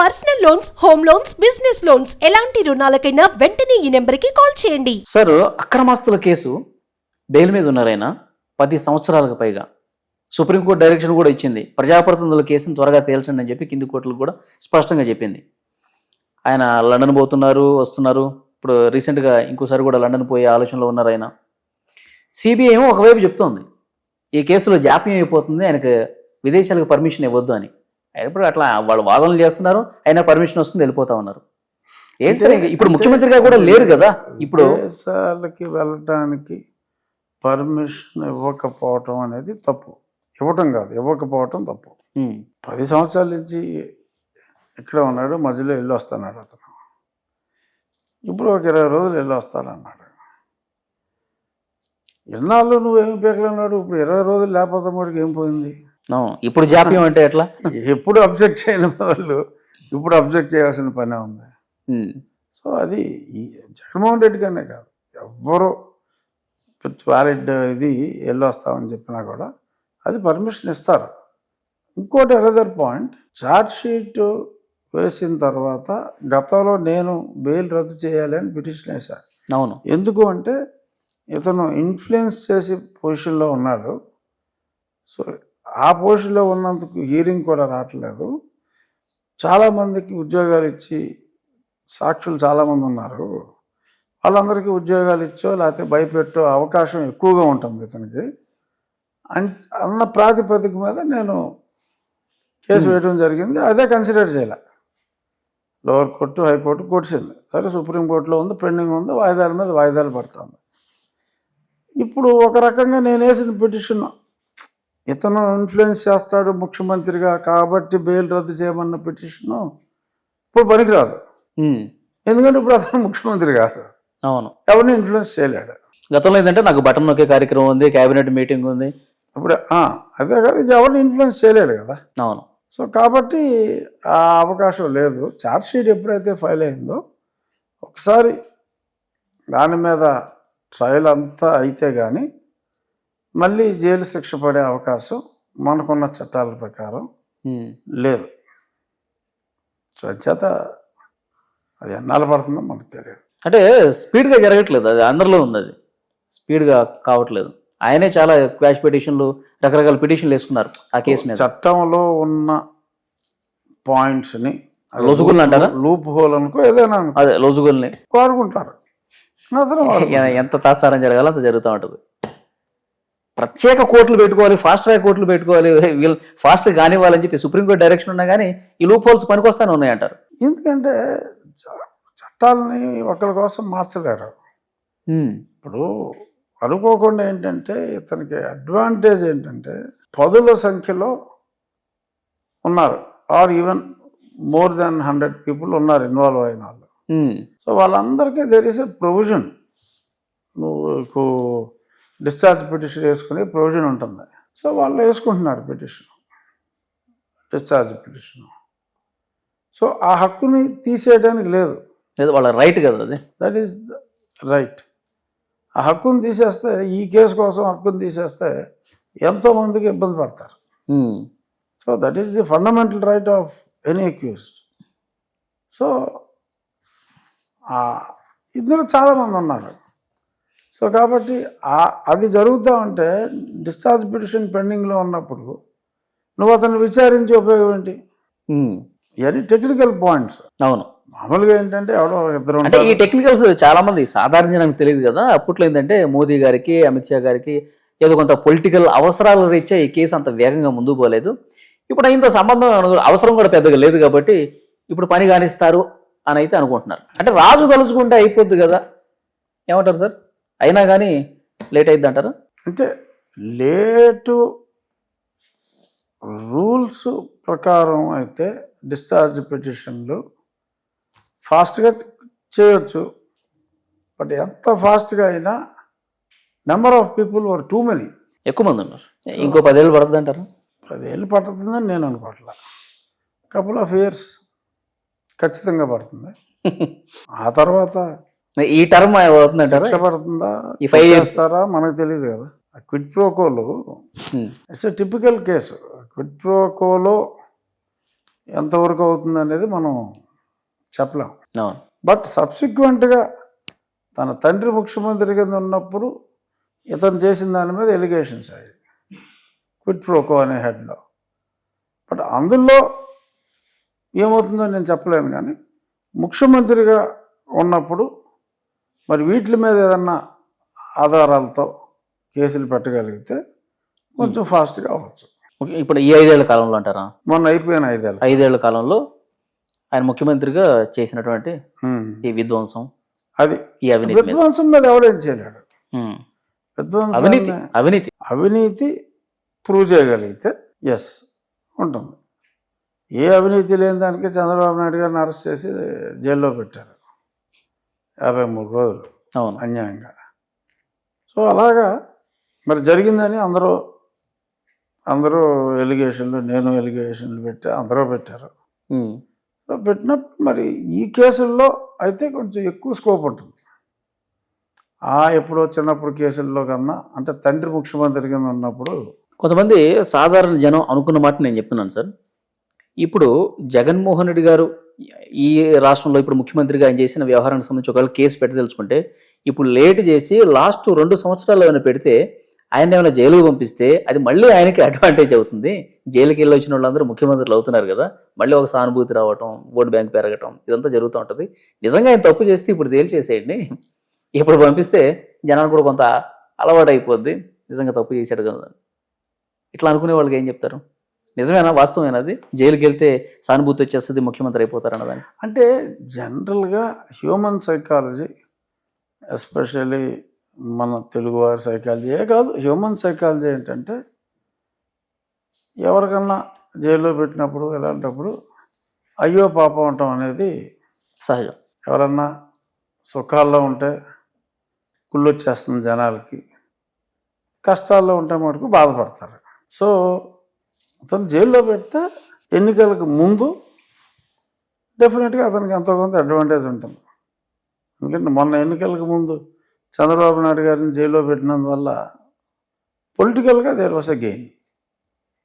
Personal loans home loans business loans ఎలాంటి రుణాలకైనా వెంటనే ఈ నెంబర్కి కాల్ చేయండి. సార్ అక్రమాస్తుల కేసు బెయిల్ మీద ఉన్నారైనా పది సంవత్సరాలకు పైగా. సుప్రీంకోర్టు డైరెక్షన్ కూడా ఇచ్చింది. ప్రజాప్రతినిధుల కేసును త్వరగా తేల్చండి అని చెప్పి కింది కోర్టులు కూడా స్పష్టంగా చెప్పింది. ఆయన లండన్ పోతున్నారు వస్తున్నారు. ఇప్పుడు రీసెంట్గా ఇంకోసారి కూడా లండన్ పోయే ఆలోచనలో ఉన్నారు ఆయన. సిబిఐ ఏమో ఒకవైపు చెప్తోంది. ఈ కేసులో జాప్యం అయిపోతుంది ఆయనకు విదేశాలకు పర్మిషన్ ఇవ్వద్దు అని. ఇప్పుడు అట్లా వాళ్ళు వాదనలు చేస్తున్నారు అయినా పర్మిషన్ వస్తుంది వెళ్ళిపోతా ఉన్నారు. ఏంటి సార్ ఇప్పుడు ముఖ్యమంత్రిగా కూడా లేరు కదా ఇప్పుడు దేశాలకి వెళ్ళటానికి పర్మిషన్ ఇవ్వకపోవటం అనేది తప్పు. ఇవ్వటం కాదు ఇవ్వకపోవటం తప్పు. పది సంవత్సరాల నుంచి ఇక్కడ ఉన్నాడు మధ్యలో వెళ్ళి వస్తున్నాడు అతను. ఇప్పుడు ఒక ఇరవై రోజులు వెళ్ళి వస్తానన్నాడు ఎన్నాళ్ళు నువ్వేమి పీకలన్నాడు? ఇప్పుడు ఇరవై రోజులు లేకపోతే మటుకు ఏం పోయింది. ఇప్పుడు జాప్యం అంటే ఎట్లా? ఎప్పుడు అబ్జెక్ట్ చేయని వాళ్ళు ఇప్పుడు అబ్జెక్ట్ చేయాల్సిన పనే ఉంది. సో అది ఈ జగన్మోహన్ రెడ్డి గానే కాదు ఎవ్వరు వ్యాలిడ్ ఇది వెళ్ళి వస్తామని చెప్పినా కూడా అది పర్మిషన్ ఇస్తారు. ఇంకోటి అనదర్ పాయింట్ ఛార్జ్ షీట్ వేసిన తర్వాత గతంలో నేను బెయిల్ రద్దు చేయాలి అని పిటిషన్ వేశాను అవును. ఎందుకు అంటే ఇతను ఇన్ఫ్లుయెన్స్ చేసే పొజిషన్లో ఉన్నాడు. సో ఆ పొజిషన్లో ఉన్నందుకు హీరింగ్ కూడా రావట్లేదు. చాలామందికి ఉద్యోగాలు ఇచ్చి సాక్షులు చాలామంది ఉన్నారు. వాళ్ళందరికీ ఉద్యోగాలు ఇచ్చో లేకపోతే భయపెట్టో అవకాశం ఎక్కువగా ఉంటుంది ఇతనికి. అన్ అన్న ప్రాతిపదిక మీద నేను కేసు వేయడం జరిగింది. అదే కన్సిడర్ చేయాలి. లోవర్ కోర్టు హైకోర్టు కొట్టింది సరే సుప్రీంకోర్టులో ఉంది పెండింగ్ ఉంది వాయిదాల మీద వాయిదాలు పడుతుంది ఇప్పుడు ఒక రకంగా నేను వేసిన పిటిషన్ ఇతను ఇన్ఫ్లుయెన్స్ చేస్తాడు ముఖ్యమంత్రిగా కాబట్టి బెయిల్ రద్దు చేయమన్న పిటిషను ఇప్పుడు పనికిరాదు. ఎందుకంటే ఇప్పుడు అతను ముఖ్యమంత్రి కాదు. అవును. ఎవరిని ఇన్ఫ్లుయెన్స్ చేయలేడు. గతంలో ఏంటంటే నాకు బటన్ నొక్కే కార్యక్రమం ఉంది కేబినెట్ మీటింగ్ ఉంది. ఇప్పుడు అదే కదా ఇది ఎవరిని ఇన్ఫ్లుయెన్స్ చేయలేడు కదా. అవును. సో కాబట్టి ఆ అవకాశం లేదు. ఛార్జ్ షీట్ ఎప్పుడైతే ఫైల్ అయిందో ఒకసారి దాని మీద ట్రయల్ అంతా అయితే కానీ మళ్ళీ జైలు శిక్ష పడే అవకాశం మనకున్న చట్టాల ప్రకారం లేదు. సో చేత అది ఎన్నాళ్ళు పడుతుందో మనకు తెలియదు. అంటే స్పీడ్గా జరగట్లేదు అది అందరిలో ఉంది అది స్పీడ్గా కావట్లేదు. ఆయనే చాలా క్వాష్ పిటిషన్లు రకరకాల పిటిషన్లు వేసుకున్నారు ఆ కేసు మీద. చట్టంలో ఉన్న పాయింట్స్ని లొసుగులు అంటారా? లూప్ హోల్ అనుకో ఏదైనా అదే లోజుగుల్ని వాడుకుంటారు. ఎంత తాత్సారం జరగాలో అంత జరుగుతూ ఉంటుంది. ప్రత్యేక కోర్టులు పెట్టుకోవాలి ఫాస్ట్ ట్రాక్ కోర్టులు పెట్టుకోవాలి వీళ్ళు ఫాస్ట్ కానివ్వాలని చెప్పి సుప్రీంకోర్టు డైరెక్షన్ ఉన్నా కానీ ఈ లూప్ హోల్స్ పనికొస్తానే ఉన్నాయంటారు. ఎందుకంటే చట్టాలని ఒకరి కోసం మార్చలేరు. ఇప్పుడు అనుకోకుండా ఏంటంటే ఇతనికి అడ్వాంటేజ్ ఏంటంటే పదుల సంఖ్యలో ఉన్నారు or even more than hundred people ఉన్నారు ఇన్వాల్వ్ అయిన వాళ్ళు. సో వాళ్ళందరికీ దేర్ ఇస్ ఎ ప్రొవిజన్ నువ్వు డిశ్చార్జ్ పిటిషన్ వేసుకునే ప్రొవిజన్ ఉంటుంది. సో వాళ్ళు వేసుకుంటున్నారు పిటిషన్. Discharge petition. సో ఆ హక్కుని తీసేయడానికి లేదు. లేదు వాళ్ళ రైట్ కదా అది. దట్ ఈస్ రైట్ ఆ హక్కుని తీసేస్తే ఈ కేసు కోసం హక్కుని తీసేస్తే ఎంతోమందికి ఇబ్బంది పడతారు. So that is the fundamental right of any accused so ఇందులో చాలామంది ఉన్నారు. సో కాబట్టి అది జరుగుతూ ఉంటే డిశ్చార్జ్ పిటిషన్ పెండింగ్లో ఉన్నప్పుడు నువ్వు అతన్ని విచారించి ఉపయోగం ఏంటి? ఇవన్నీ టెక్నికల్ పాయింట్స్ అవును. మామూలుగా ఏంటంటే ఎవడో ఇద్దరు అంటే ఈ టెక్నికల్స్ చాలా మంది సాధారణ జనానికి తెలియదు కదా. అప్పట్లో ఏంటంటే మోదీ గారికి అమిత్ షా గారికి ఏదో కొంత పొలిటికల్ అవసరాల రీత్యా ఈ కేసు అంత వేగంగా ముందుకు పోలేదు. ఇప్పుడు ఆయనతో సంబంధం అవసరం కూడా పెద్దగా లేదు కాబట్టి ఇప్పుడు పని కానిస్తారు అని అయితే అనుకుంటున్నారు. అంటే రాజు తలుచుకుంటే అయిపోద్ది కదా. ఏమంటారు సార్? అయినా కానీ లేట్ అయిద్ది అంటారా? అంటే లేటు రూల్స్ ప్రకారం అయితే డిశ్చార్జ్ పిటిషన్లు ఫాస్ట్గా చేయొచ్చు. బట్ ఎంత ఫాస్ట్గా అయినా number of people were too many ఎక్కువ మంది ఉన్నారు. ఇంకో పదేళ్ళు పడుతుంది అంటారా? పదేళ్ళు పడుతుందని నేను అనుకోవట్లా. కపుల్ ఆఫ్ ఇయర్స్ ఖచ్చితంగా పడుతుంది. ఆ తర్వాత ఈ టర్మ్ అవుతుంది శిక్ష అంటారా పడుతుందా? ఈ five years. చేస్తారా మనకు తెలియదు కదా. క్విట్ ప్రోకోలు ఇట్స్ టిపికల్ కేసు క్విట్ ప్రోకోలో ఎంతవరకు అవుతుంది అనేది మనం చెప్పలేం. బట్ సబ్సిక్వెంట్గా తన తండ్రి ముఖ్యమంత్రి కింద ఉన్నప్పుడు ఇతను చేసిన దాని మీద ఎలిగేషన్స్ అయ్యాయి. క్విట్ ప్రోకో అనే హెడ్లో బట్ అందులో ఏమవుతుందో నేను చెప్పలేను కానీ ముఖ్యమంత్రిగా ఉన్నప్పుడు మరి వీటి మీద ఏదన్నా ఆధారాలతో కేసులు పెట్టగలిగితే కొంచెం ఫాస్ట్గా అవ్వచ్చు. ఇప్పుడు ఈ ఐదేళ్ళ కాలంలో అంటారా? మొన్న అయిపోయిన ఐదేళ్ళు ఐదేళ్ళ కాలంలో ఆయన ముఖ్యమంత్రిగా చేసినటువంటి. ఈ విధ్వంసం అది ఈ అవినీతి విధ్వంసం మీద ఎవడేం చేయలేడు. విధ్వంసం అవినీతి అవినీతి. అవినీతి ప్రూవ్ చేయగలిగితే ఎస్ ఉంటుంది. ఏ అవినీతి లేని దానికి చంద్రబాబు నాయుడు గారిని అరెస్ట్ చేసి జైల్లో పెట్టారు. యాభై మూడు రోజులు అవును. అన్యాయంగా. సో అలాగా మరి జరిగిందని అందరూ అందరూ ఎలిగేషన్లు నేను ఎలిగేషన్లు పెట్టి అందరూ పెట్టారు. సో పెట్టినప్పుడు మరి ఈ కేసుల్లో అయితే కొంచెం ఎక్కువ స్కోప్ ఉంటుంది. ఆ ఎప్పుడో చిన్నప్పుడు కేసుల్లో కన్నా అంటే తండ్రి ముఖ్యమంత్రి కింద ఉన్నప్పుడు కొంతమంది సాధారణ జనం అనుకున్న మాట నేను చెప్తున్నాను సార్. ఇప్పుడు జగన్మోహన్ రెడ్డి గారు ఈ రాష్ట్రంలో ఇప్పుడు ముఖ్యమంత్రిగా ఆయన చేసిన వ్యవహారానికి సంబంధించి ఒకవేళ కేసు పెట్టదలుచుకుంటే ఇప్పుడు లేట్ చేసి లాస్ట్ రెండు సంవత్సరాలు ఏమైనా పెడితే ఆయన ఏమైనా జైలుకు పంపిస్తే అది మళ్ళీ ఆయనకి అడ్వాంటేజ్ అవుతుంది. జైలుకి వెళ్ళి వచ్చిన వాళ్ళందరూ ముఖ్యమంత్రులు అవుతున్నారు కదా. మళ్ళీ ఒక సానుభూతి రావటం ఓటు బ్యాంక్ పెరగటం ఇదంతా జరుగుతూ ఉంటుంది. నిజంగా ఆయన తప్పు చేస్తే ఇప్పుడు తేలి చేసేయండి ఇప్పుడు పంపిస్తే జనానికి కూడా కొంత అలవాటు అయిపోద్ది నిజంగా తప్పు చేశాడు కదా ఇట్లా అనుకునే వాళ్ళకి ఏం చెప్తారు? నిజమేనా? వాస్తవమేనా అది? జైలుకి వెళ్తే సానుభూతి వచ్చేస్తుంది ముఖ్యమంత్రి అయిపోతారు అన్నదాన్ని అంటే జనరల్గా హ్యూమన్ సైకాలజీ ఎస్పెషల్లీ మన తెలుగువారి సైకాలజీ ఏ కాదు హ్యూమన్ సైకాలజీ ఏంటంటే ఎవరికన్నా జైల్లో పెట్టినప్పుడు ఇలాంటప్పుడు అయ్యో పాపం అంటాం అనేది సహజం. ఎవరన్నా సుఖాల్లో ఉంటే కుళ్ళొచ్చేస్తుంది జనాలకి కష్టాల్లో ఉంటే మటుకు బాధపడతారు. సో అతను జైల్లో పెడితే ఎన్నికలకు ముందు డెఫినెట్గా అతనికి ఎంతో కొంత అడ్వాంటేజ్ ఉంటుంది. ఎందుకంటే మొన్న ఎన్నికలకు ముందు చంద్రబాబు నాయుడు గారిని జైల్లో పెట్టినందువల్ల పొలిటికల్గా దేర్ వాస్ ఎ గెయిన్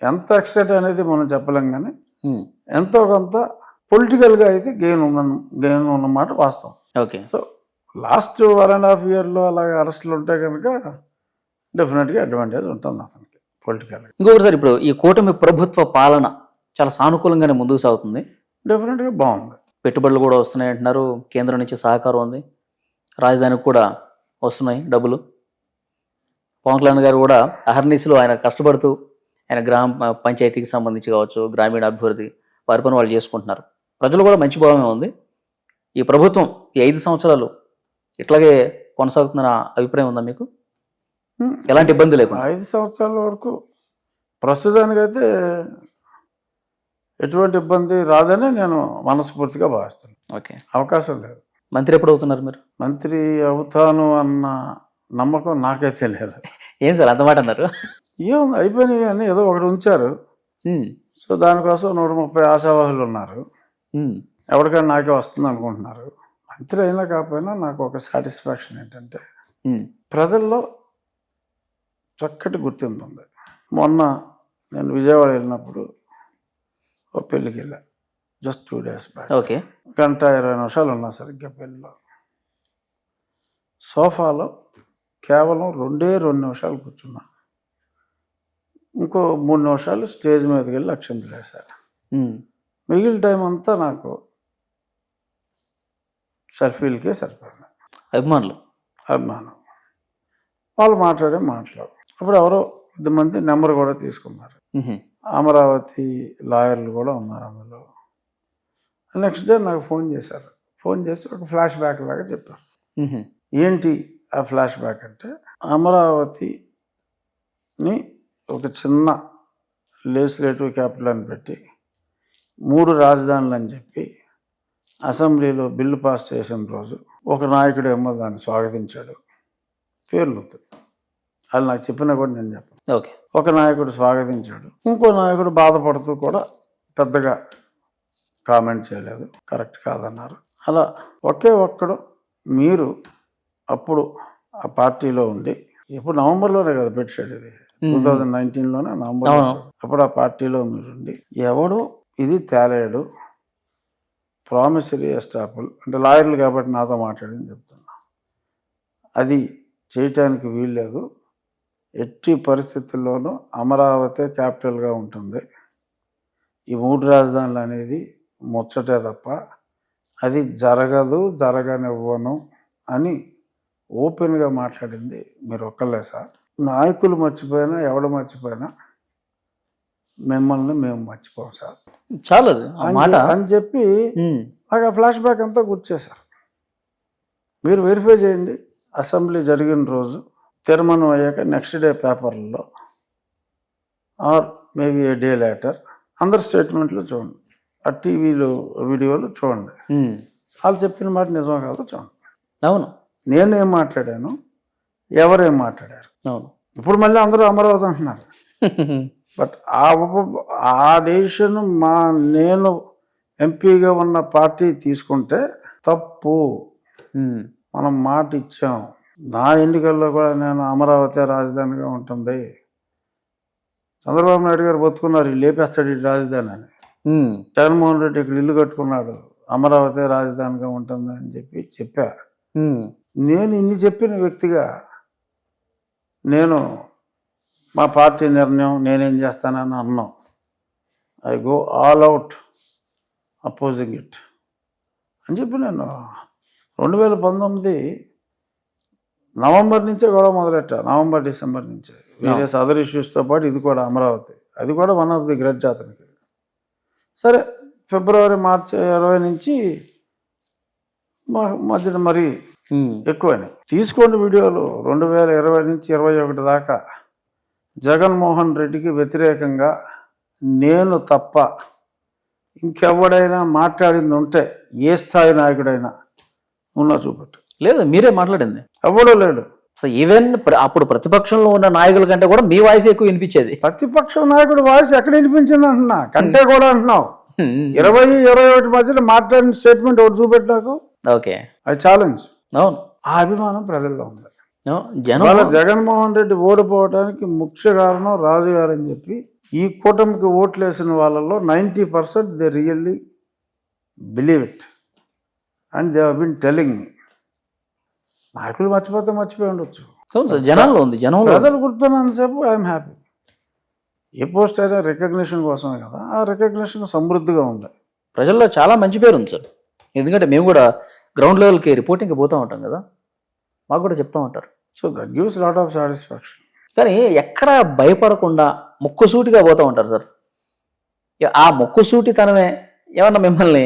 ఎంత ఎక్స్టెంట్ అనేది మనం చెప్పలేం కానీ ఉమ్. ఎంతో కొంత పొలిటికల్గా అయితే గెయిన్ ఉందన్న గెయిన్ ఉన్నమాట వాస్తవం. Okay so last one and half ఇయర్లో అలాగే అరెస్టులు ఉంటే కనుక డెఫినెట్గా అడ్వాంటేజ్ ఉంటుంది అతనికి. పొలిటికల్గా ఇంకొకటి సార్ ఇప్పుడు ఈ కూటమి ప్రభుత్వ పాలన చాలా సానుకూలంగానే ముందుకు సాగుతుంది. డెఫినెట్గా బాగుంది. పెట్టుబడులు కూడా వస్తున్నాయి అంటున్నారు. కేంద్రం నుంచి సహకారం ఉంది. రాజధానికి కూడా వస్తున్నాయి డబ్బులు. పవన్ కళ్యాణ్ గారు కూడా అహర్నిశలు ఆయన కష్టపడుతూ ఆయన గ్రామ పంచాయతీకి సంబంధించి కావచ్చు గ్రామీణ అభివృద్ధి వారి పని వాళ్ళు చేసుకుంటున్నారు. ప్రజలు కూడా మంచి భావమే ఉంది. ఈ ప్రభుత్వం ఈ ఐదు సంవత్సరాలు ఇట్లాగే కొనసాగుతుందన్న అభిప్రాయం ఉందా మీకు. ఎలాంటి ఇబ్బంది లేకుండా? ఐదు సంవత్సరాల వరకు ప్రస్తుతానికైతే ఎటువంటి ఇబ్బంది రాదని నేను మనస్ఫూర్తిగా భావిస్తాను ఓకే. అవకాశం లేదు. మంత్రి ఎప్పుడు అవుతున్నారు మీరు? మంత్రి అవుతాను అన్న నమ్మకం నాకైతే లేదు ఏం సార్ అంత మాట అన్నారు? ఏముంది అయిపోయినాయి అని ఏదో ఒకటి ఉంచారు. సో దానికోసం నూట ముప్పై ఆశావాహులు ఉన్నారు. ఎవరికైనా నాకే వస్తుంది అనుకుంటున్నారు. మంత్రి అయినా కాకపోయినా నాకు ఒక సాటిస్ఫాక్షన్ ఏంటంటే ప్రజల్లో చక్కటి గుర్తింపు ఉంది. మొన్న నేను విజయవాడ వెళ్ళినప్పుడు ఓ పెళ్ళికి వెళ్ళా. Just two days back. Okay. గంట ఇరవై నిమిషాలు ఉన్నా సరిగ్గా పెళ్ళిలో. సోఫాలో కేవలం రెండే రెండు నిమిషాలు కూర్చున్నా. ఇంకో మూడు నిమిషాలు స్టేజ్ మీదకి వెళ్ళి అక్షంతలు వేశారు ఉమ్, మిగిలిన టైం అంతా నాకు సర్ఫీలకే సరిపోయింది. అభిమానులు. అభిమానం. వాళ్ళు మాట్లాడే మాట్లాడు అప్పుడు ఎవరో కొద్దిమంది నెంబర్ కూడా తీసుకున్నారు. అమరావతి లాయర్లు కూడా ఉన్నారు అందులో. నెక్స్ట్ డే నాకు ఫోన్ చేశారు. ఫోన్ చేసి ఒక ఫ్లాష్ బ్యాక్ లాగా చెప్పారు. ఏంటి ఆ ఫ్లాష్ బ్యాక్ అంటే అమరావతిని ఒక చిన్న లెజిస్లేటివ్ క్యాపిటల్ అని పెట్టి మూడు రాజధానులు అని చెప్పి అసెంబ్లీలో బిల్లు పాస్ చేసిన రోజు ఒక నాయకుడేమో దాన్ని స్వాగతించాడు. పేర్లు. వాళ్ళు నాకు చెప్పినా కూడా నేను చెప్పను. ఓకే. ఒక నాయకుడు స్వాగతించాడు. ఇంకో నాయకుడు బాధపడుతూ కూడా పెద్దగా కామెంట్ చేయలేదు. కరెక్ట్ కాదన్నారు. అలా ఒకే ఒక్కడు మీరు అప్పుడు ఆ పార్టీలో ఉండి ఇప్పుడు నవంబర్లోనే కదా పెట్టాడు ఇది. టూ థౌజండ్ నైన్టీన్లోనే నవంబర్. అప్పుడు ఆ పార్టీలో మీరుండి ఎవడో ఇది తేలేడు ప్రామిసరీ ఎస్టాపుల్ అంటే లాయర్లు కాబట్టి నాతో మాట్లాడని చెప్తున్నా. అది చేయటానికి వీల్లేదు. ఎట్టి పరిస్థితుల్లోనూ అమరావతి క్యాపిటల్గా ఉంటుంది. ఈ మూడు రాజధానులు అనేది ముచ్చటే తప్ప అది జరగదు జరగనివ్వను అని ఓపెన్గా మాట్లాడింది మీరు ఒక్కలే సార్. నాయకులు మర్చిపోయినా ఎవడు మర్చిపోయినా మిమ్మల్ని మేము మర్చిపోం సార్. చాలు అది. ఆ అని చెప్పి నాకు ఆ ఫ్లాష్ బ్యాక్ అంతా గుర్తు చేశారు. మీరు వెరిఫై చేయండి. అసెంబ్లీ జరిగిన రోజు తీర్మానం అయ్యాక నెక్స్ట్ డే పేపర్లలో or maybe a day later అందరు స్టేట్మెంట్లు చూడండి. ఆ టీవీలో వీడియోలు చూడండి. ఉమ్, వాళ్ళు చెప్పిన మాట నిజం కాదో చూడండి. అవును. నేనేం మాట్లాడాను? ఎవరేం మాట్లాడారు? అవును. ఇప్పుడు మళ్ళీ అందరూ అమరావతి అంటున్నారు. బట్ ఆ ఉప ఆ డెసిషన్ మా నేను ఎంపీగా ఉన్న పార్టీ తీసుకుంటే తప్పు. ఉమ్, మనం మాట ఇచ్చాం. నా ఎన్నికల్లో కూడా నేను అమరావతి రాజధానిగా ఉంటుంది. చంద్రబాబు నాయుడు గారు బతుకున్నారు "ఈ లేపేస్తాడు ఈ రాజధాని అని. జగన్మోహన్ రెడ్డి ఇక్కడ ఇల్లు కట్టుకున్నాడు అమరావతి రాజధానిగా ఉంటుంది అని చెప్పి చెప్పా. ఉమ్, నేను ఇన్ని చెప్పిన వ్యక్తిగా నేను మా పార్టీ నిర్ణయం నేనేం చేస్తానని అన్నాం. I go all out opposing it అని చెప్పి నేను రెండు వేల పంతొమ్మిది నవంబర్ నుంచే గొడవ మొదలెట్టా. నవంబర్ డిసెంబర్ నుంచే. వేరే అదర్ ఇష్యూస్తో పాటు ఇది కూడా అమరావతి. అది కూడా వన్ ఆఫ్ ది గ్రేట్ అతనికి సరే ఫిబ్రవరి మార్చి ఇరవై నుంచి మధ్యన మరి ఉమ్, ఎక్కువని తీసుకోండి వీడియోలు. రెండు వేల ఇరవై నుంచి ఇరవై ఒకటి దాకా జగన్మోహన్ రెడ్డికి వ్యతిరేకంగా నేను తప్ప ఇంకెవడైనా మాట్లాడింది ఉంటే ఏ స్థాయి నాయకుడైనా ఉన్నా చూపెట్టు. లేదు మీరే మాట్లాడింది. ఎవడో లేడు. సో ఈవెన్ అప్పుడు ప్రతిపక్షంలో ఉన్న నాయకుల కంటే కూడా మీ వాయిస్ ఎక్కువ వినిపించేది. ప్రతిపక్ష నాయకుడు వాయిస్ ఎక్కడ వినిపించింది అంటున్నా? కంటే కూడా అంటున్నావు. ఉమ్, ఇరవై ఇరవై ఒకటి మధ్యలో మాట్లాడిన స్టేట్మెంట్ ఒకటి చూపెట్టు నాకు. ఓకే అది ఛాలెంజ్ అవును. ఆ అభిమానం ప్రజల్లో ఉంది. జనం జగన్మోహన్ రెడ్డి ఓడిపోవడానికి ముఖ్య కారణం రాజు గారు అని చెప్పి ఈ కూటమికి ఓట్లు వేసిన వాళ్ళలో ninety percent they really believe it and they been telling మీ నాయకులు మర్చిపోతే మర్చిపోయి ఉండొచ్చు. ఉంది జనంలో ఉంది. ప్రజలు గుర్తున్నంతసేపు ఐఎమ్ హ్యాపీ. ఏ పోస్ట్ అయినా రికగ్నిషన్ కోసమే కదా ఆ రికగ్నిషన్ సమృద్ధిగా ఉంది. ప్రజల్లో చాలా మంచి పేరు ఉంది సార్. ఎందుకంటే మేము కూడా గ్రౌండ్ లెవెల్కి రిపోర్టింగ్కి పోతూ ఉంటాం కదా మాకు కూడా చెప్తూ ఉంటారు. So that gives lot of satisfaction. కానీ ఎక్కడ భయపడకుండా ముక్కుసూటిగా పోతూ ఉంటారు సార్. ఆ ముక్కుసూటితనమే ఏమన్నా మిమ్మల్ని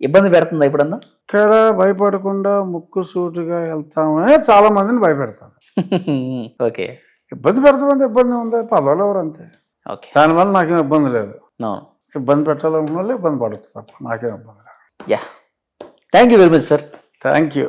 ఇబ్బంది పెడుతుందా ఇప్పుడన్నా ఇక్కడ భయపడకుండా ముక్కు సూటిగా వెళ్తామనే చాలా మందిని భయపెడతాను ఓకే. ఇబ్బంది పెడతామంటే ఇబ్బంది ఉంది పదవులు ఎవరు అంతే. ఓకే. దానివల్ల నాకేం ఇబ్బంది లేదు. ఇబ్బంది పెట్టాలనుకున్న వాళ్ళు ఇబ్బంది పడుతుంది తప్ప నాకేం ఇబ్బంది లేదు. Yeah. Thank you very much sir. Thank you